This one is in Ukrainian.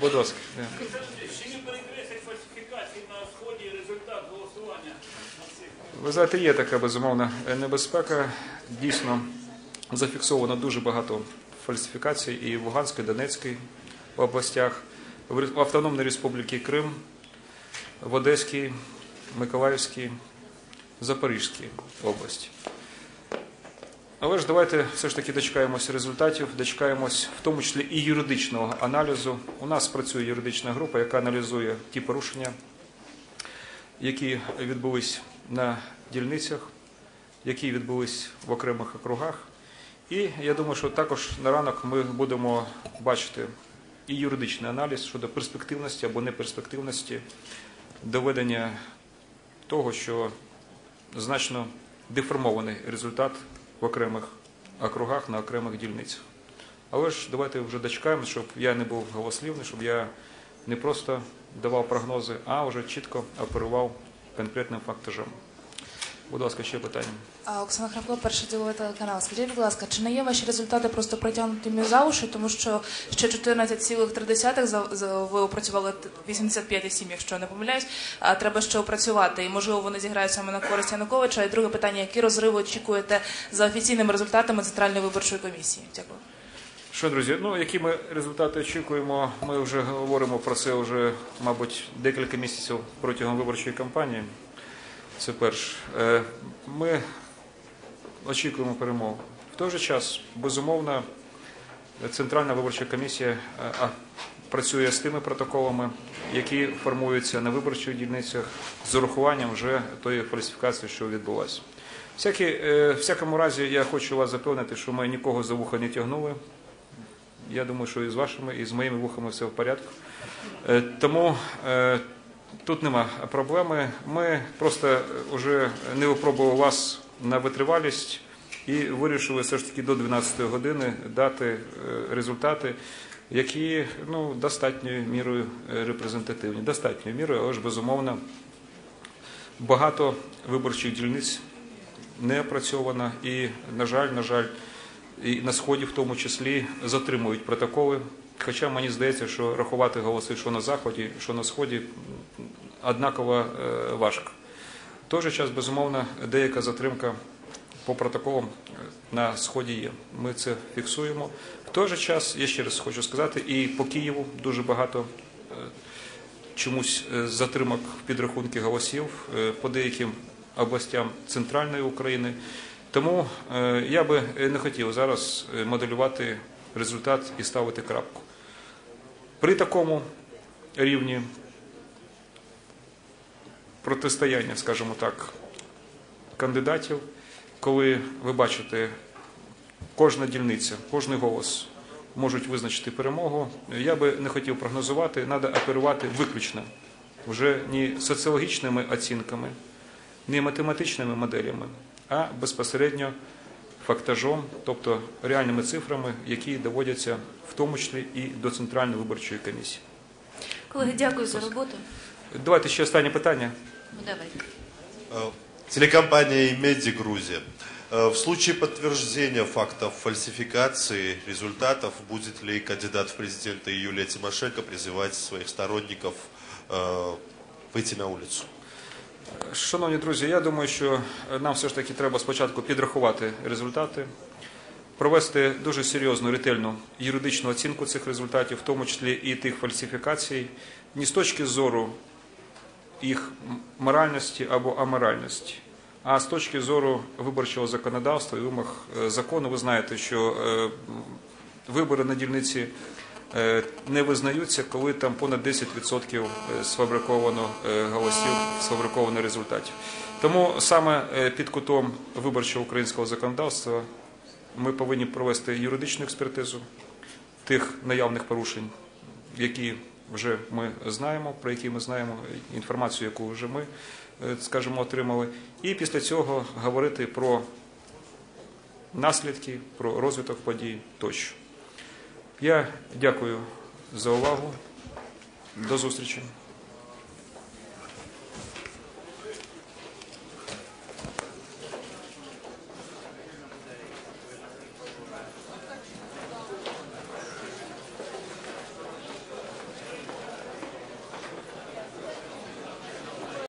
Будь ласка. Чи не перекреслять фальсифікації на сході результат голосування Ви знаєте, є така безумовна небезпека. Дійсно зафіксовано дуже багато фальсифікацій і в Луганській, Донецькій областях, в Автономній Республіці Крим, в Одеській, Миколаївській, Запорізькій області. Але ж давайте все ж таки дочекаємося результатів, дочекаємось в тому числі і юридичного аналізу. У нас працює юридична група, яка аналізує ті порушення, які відбулись на дільницях, які відбулись в окремих округах. І я думаю, що також на ранок ми будемо бачити і юридичний аналіз щодо перспективності або неперспективності доведення того, що значно деформований результат в окремих округах на окремих дільницях. Але ж давайте вже дочекаємо, щоб я не був голослівний, щоб я не просто давав прогнози, а вже чітко оперував конкретним фактажем. Будь ласка, ще питання. А, Оксана Храпко, перший діловий телеканал. Скажіть, будь ласка, чи не є ваші результати просто притягнутими за уші, тому що ще 14,3 за, за ви опрацювали 85,7, якщо не помиляюсь, а треба ще опрацювати, і можливо вони зіграють саме на користь Януковича. І друге питання: які розриви очікуєте за офіційними результатами Центральної виборчої комісії? Дякую. Що, друзі, ну які ми результати очікуємо? Ми вже говоримо про це вже, мабуть, декілька місяців протягом виборчої кампанії. Це перше. Е, Ми очікуємо перемогу. В той же час, безумовно, Центральна виборча комісія е, працює з тими протоколами, які формуються на виборчих дільницях з урахуванням вже тої фальсифікації, що відбулася. Всякі, е, всякому разі, я хочу вас запевнити, що ми нікого за вуха не тягнули. Я думаю, що і з вашими, і з моїми вухами все в порядку. Тому тут нема проблеми. Ми просто вже не випробували вас на витривалість і вирішили все ж таки до 12 години дати е, результати, які ну, достатньою мірою е, репрезентативні. Достатньою мірою, але ж безумовно багато виборчих дільниць не опрацьовано і, на жаль, на жаль, і на сході в тому числі затримують протоколи. Хоча мені здається, що рахувати голоси, що на заході, що на сході, однаково е, важко. В час, безумовно, деяка затримка по протоколам е, на сході є. Ми це фіксуємо. В той же час, я ще раз хочу сказати, і по Києву дуже багато е, чомусь затримок підрахунки голосів по деяким областям центральної України. Тому я би не хотів зараз моделювати результат і ставити крапку. При такому рівні протистояння, скажімо так, кандидатів, коли ви бачите, кожна дільниця, кожний голос можуть визначити перемогу, я би не хотів прогнозувати, треба оперувати виключно вже не соціологічними оцінками, не математичними моделями, а безпосередньо фактажом, тобто реальними цифрами, які доводяться в тому числі і до Центральної виборчої комісії. Колеги, дякую за роботу. Давайте ще останнє питання. Ну, давайте. Э, Телекомпания «Меди Грузия». Э, В случае подтверждения фактов фальсификации результатов, будет ли кандидат в президенты Юлия Тимошенко призывать своих сторонников э, выйти на улицу? Шановні друзі, я думаю, що нам все ж таки треба спочатку підрахувати результати, провести дуже серйозну ретельну юридичну оцінку цих результатів, в тому числі і тих фальсифікацій, не з точки зору їх моральності або аморальності, а з точки зору виборчого законодавства і вимог е, закону. Ви знаєте, що е, вибори на дільниці е, не визнаються, коли там понад 10% сфабриковано голосів, сфабриковано результатів. Тому саме під кутом виборчого українського законодавства ми повинні провести юридичну експертизу тих наявних порушень, які вже ми знаємо, про які ми знаємо, інформацію, яку вже ми, е, скажімо, отримали, і після цього говорити про наслідки, про розвиток подій тощо. Я дякую за увагу. До зустрічі.